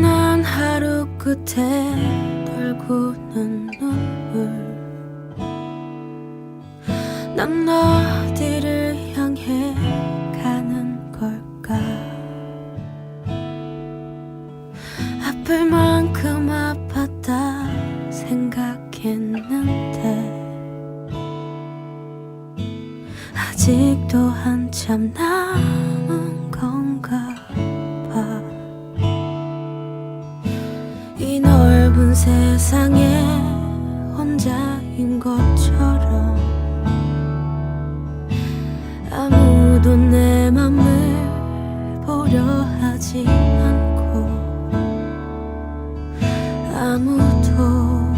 난 하루 끝에 떨구는 눈물. 난 어디를 향해 가는 걸까? 아플 만큼 아팠다 생각했는데. 아직도 한참 나 세상에 혼자인 것처럼 아무도 내 맘을 보려 하지 않고 아무도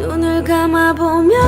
눈을 감아보면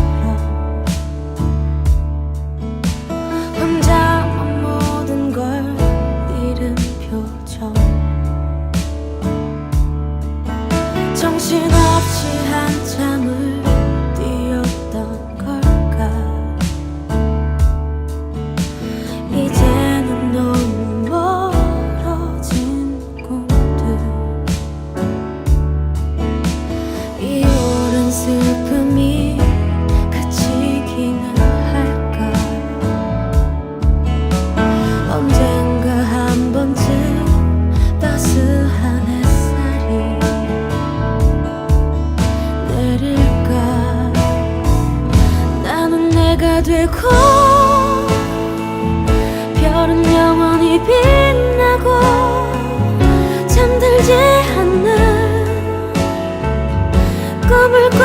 멈춰 되고 별은 영원히 빛나고 잠들지 않는 꿈을 꾸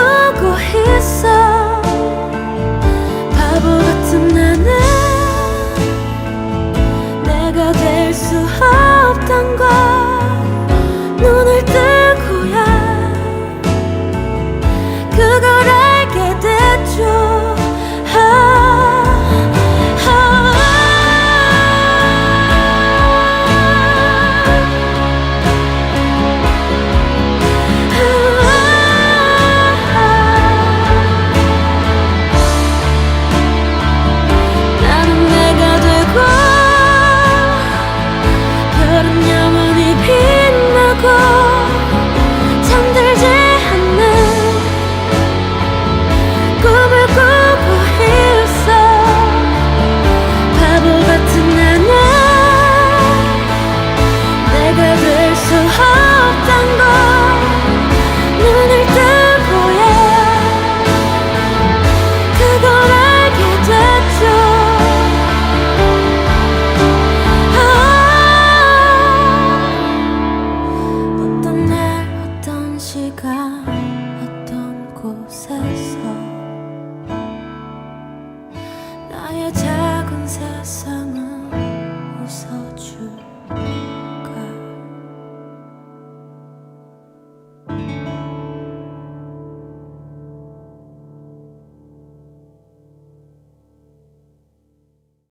princess